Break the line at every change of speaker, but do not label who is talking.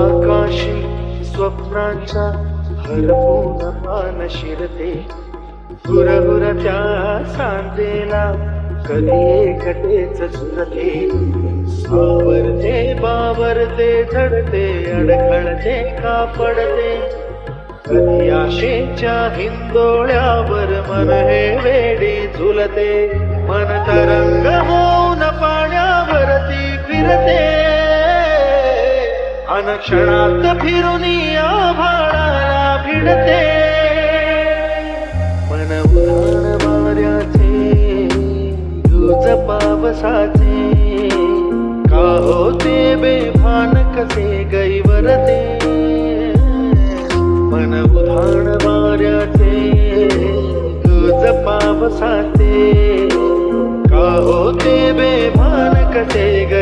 आकाशी स्वप्नाच्या हरपून मान शिरते. हुरहुर त्या सांदेला कधी एकटेच झुरते सावरते बावरते झडते अडखळते का पडते कधी आशेच्या हिंदोळ्यावर मन हे वेडी झुलते. मन तरंग होऊन पाण्यावरती फिरते. अनक्षणात फिरून आभाळाला भिडते. मन उधाण वाऱ्याचे युज पावसाचे का होते बेभान कसे गैवरते? मन उधाण वाऱ्याचे युज पावसाचे का होते बेभान कसे गैवरते?